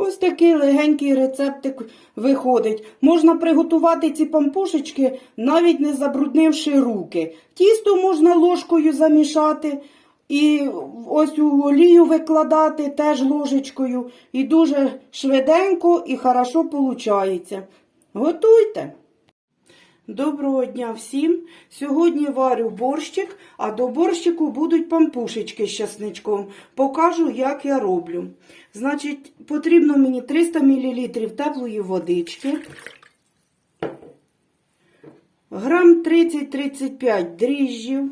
Ось такий легенький рецептик виходить. Можна приготувати ці пампушечки, навіть не забруднивши руки. Тісто можна ложкою замішати. І ось у олію викладати теж ложечкою. І дуже швиденько і хорошо виходить. Готуйте! Доброго дня всім! Сьогодні варю борщик, а до борщику будуть пампушечки з часничком. Покажу, як я роблю. Значить, потрібно мені 300 мл теплої водички, грам 30-35 дріжджів,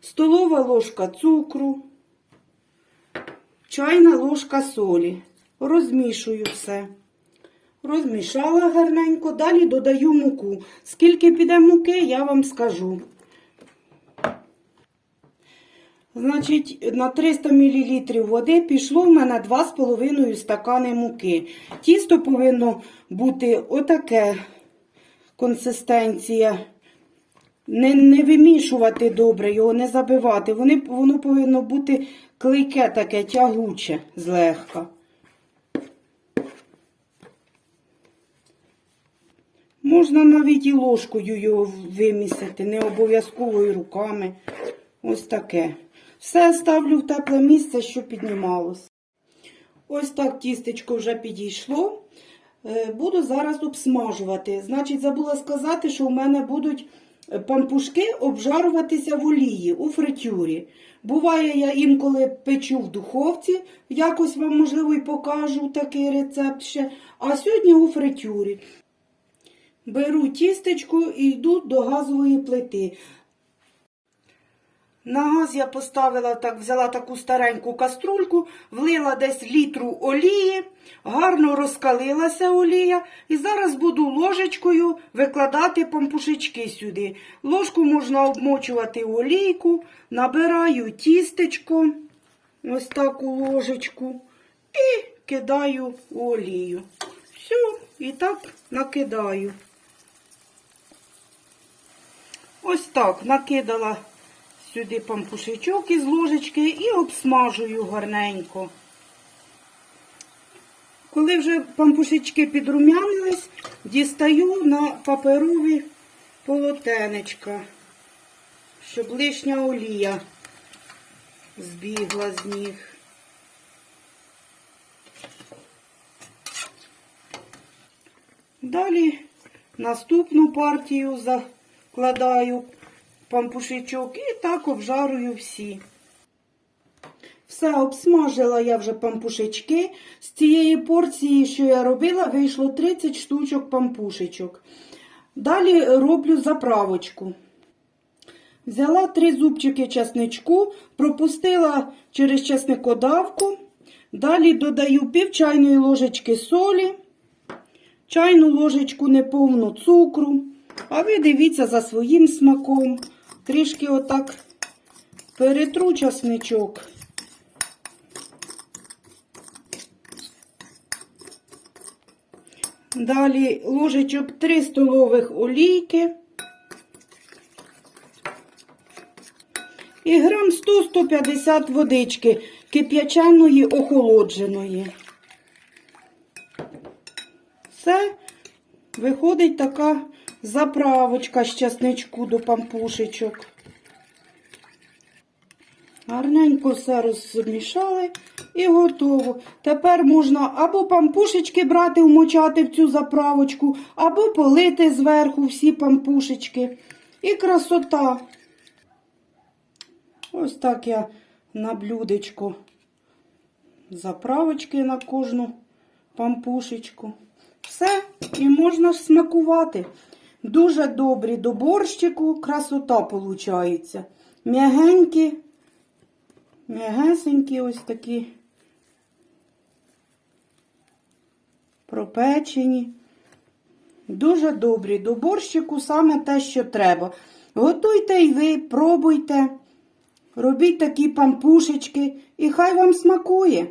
столова ложка цукру, чайна ложка солі. Розмішую все. Розмішала гарненько, далі додаю муку. Скільки піде муки, я вам скажу. Значить, на 300 мл води пішло в мене 2,5 стакани муки. Тісто повинно бути отаке консистенція. Не, не вимішувати добре, його не забивати. Вони, воно повинно бути клейке таке, тягуче злегка. Можна навіть і ложкою його вимісити, не обов'язково і руками. Ось таке. Все ставлю в тепле місце, щоб піднімалось. Ось так тістечко вже підійшло. Е, Буду зараз обсмажувати. Значить, забула сказати, що у мене будуть пампушки обжаруватися в олії у фритюрі. Буває, я інколи печу в духовці, якось вам, можливо, і покажу такий рецепт ще. А сьогодні у фритюрі. Беру тістечко і йду до газової плити. На газ я поставила, так, взяла таку стареньку каструльку, влила десь літру олії, гарно розкалилася олія. І зараз буду ложечкою викладати пампушечки сюди. Ложку можна обмочувати олійку, набираю тістечко, ось таку ложечку, і кидаю олію. Все, і так накидаю. Ось так накидала сюди пампушечок із ложечки і обсмажую гарненько. Коли вже пампушечки підрумянились, дістаю на паперові полотенечка, щоб лишня олія збігла з них. Далі наступну партію закладаю пампушечок і так обжарую всі. Все, обсмажила я вже пампушечки. З цієї порції, що я робила, вийшло 30 штучок пампушечок. Далі роблю заправочку. Взяла три зубчики часничку, пропустила через часникодавку. Далі додаю пів чайної ложечки солі, чайну ложечку неповну цукру. А ви дивіться за своїм смаком. Трішки отак перетру часничок. Далі ложечок 3 столових олійки. І грам 100-150 водички кип'яченої охолодженої. Все, виходить така заправочка з часничку до пампушечок. Гарненько все розмішали і готово. Тепер можна або пампушечки брати, вмочати в цю заправочку, або полити зверху всі пампушечки. І красота. Ось так я на блюдечко заправочки на кожну пампушечку. Все, і можна смакувати. Дуже добрі до борщику, красота виходить. М'ягенькі, м'ягесенькі ось такі пропечені. Дуже добрі до борщику саме те, що треба. Готуйте і ви, пробуйте, робіть такі пампушечки, і хай вам смакує.